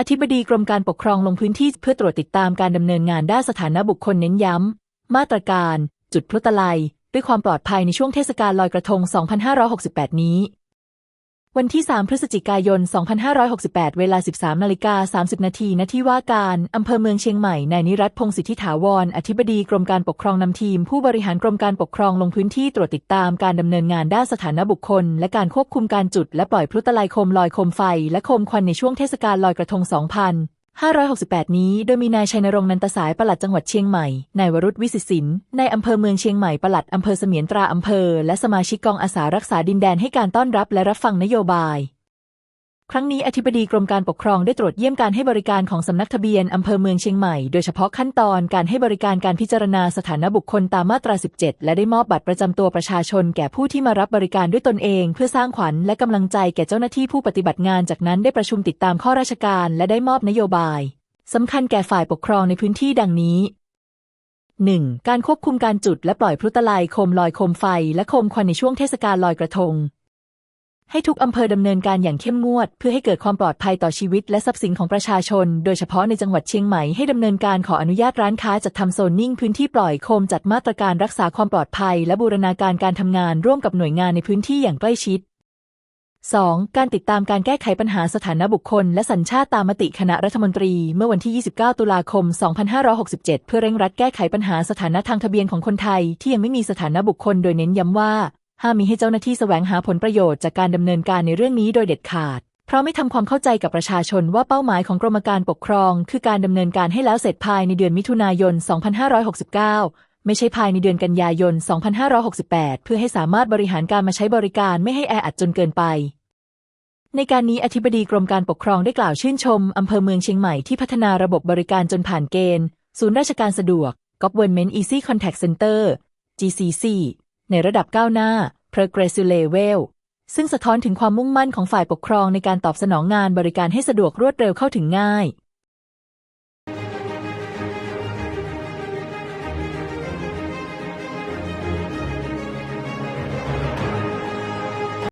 อธิบดีกรมการปกครองลงพื้นที่เพื่อตรวจติดตามการดำเนินงานด้านสถานะบุคคลเน้นย้ำ มาตรการ จุดพลุตลัยด้วยความปลอดภัยในช่วงเทศกาลลอยกระทง 2568 นี้ วันที่ 3 พฤศจิกายน 2568 เวลา 13นาฬิกา30 นาทีณที่ว่าการอำเภอเมืองเชียงใหม่ นายนิรัตพงศิทธิถาวร อธิบดีกรมการปกครองนำทีม ผู้บริหารกรมการปกครองลงพื้นที่ตรวจติดตามการดำเนินงานด้านสถานบุคคล และการควบคุมการจุด และปล่อยพลุตลายโคมลอยโคมไฟ และโคมควันในช่วงเทศกาลลอยกระทง 2000 2568 นี้ โดยมีนายชัยนรงค์นันตสายปลัดจังหวัดเชียงใหม่ นายวรุษวิสิสินนายอำเภอเมืองเชียงใหม่ปลัดอำเภอเสมียนตราอำเภอ และสมาชิกกองอาสารักษาดินแดนให้การต้อนรับและรับฟังนโยบาย ครั้งนี้อธิบดีกรมการปกครองได้ตรวจเยี่ยมการให้บริการของสำนักทะเบียนอำเภอเมืองเชียงใหม่ โดยเฉพาะขั้นตอนการให้บริการการพิจารณาสถานะบุคคลตามมาตรา 17 และได้มอบบัตรประจำตัวประชาชน แก่ผู้ที่มารับบริการด้วยตนเอง เพื่อสร้างขวัญและกำลังใจแก่เจ้าหน้าที่ผู้ปฏิบัติงาน จากนั้นได้ประชุมติดตามข้อราชการ และได้มอบนโยบายสำคัญแก่ฝ่ายปกครองในพื้นที่ดังนี้ 1. การควบคุมการจุดและปล่อยพลุตลัยโคมลอยโคมไฟ และโคมควันในช่วงเทศกาลลอยกระทง ให้ทุกอำเภอดำเนินการอย่างเข้มงวด เพื่อให้เกิดความปลอดภัยต่อชีวิตและทรัพย์สินของประชาชน โดยเฉพาะในจังหวัดเชียงใหม่ให้ดำเนินการขออนุญาตร้านค้าจัดทำโซนนิ่งพื้นที่ปล่อยโคมจัดมาตรการรักษาความปลอดภัย และบูรณาการการทำงานร่วมกับหน่วยงานในพื้นที่อย่างใกล้ชิด 2. การติดตามการแก้ไขปัญหาสถานะบุคคล และสัญชาติตามมติคณะรัฐมนตรี เมื่อวันที่ 29 ตุลาคม 2567 เพื่อเร่งรัดแก้ไขปัญหาสถานะทางทะเบียนของคนไทย ที่ยังไม่มีสถานะบุคคลโดยเน้นย้ำว่า ห้ามมีให้เจ้าหน้าที่แสวงหาผลประโยชน์จากการดำเนินการในเรื่องนี้โดยเด็ดขาด เพราะไม่ทำความเข้าใจกับประชาชนว่าเป้าหมายของกรมการปกครอง คือการดำเนินการให้แล้วเสร็จภายในเดือนมิถุนายน 2569 ไม่ใช่ภายในเดือนกันยายน 2568 เพื่อให้สามารถบริหารการมาใช้บริการไม่ให้แออัดจนเกินไป ในการนี้อธิบดีกรมการปกครองได้กล่าวชื่นชมอำเภอเมืองเชียงใหม่ที่พัฒนาระบบบริการจนผ่านเกณฑ์ ศูนย์ราชการสะดวก Government Easy Contact Center GCC ในระดับก้าวหน้า Progressive Level ซึ่งสะท้อนถึงความมุ่งมั่นของฝ่ายปกครองในการตอบสนองงานบริการให้สะดวกรวดเร็วเข้าถึงง่าย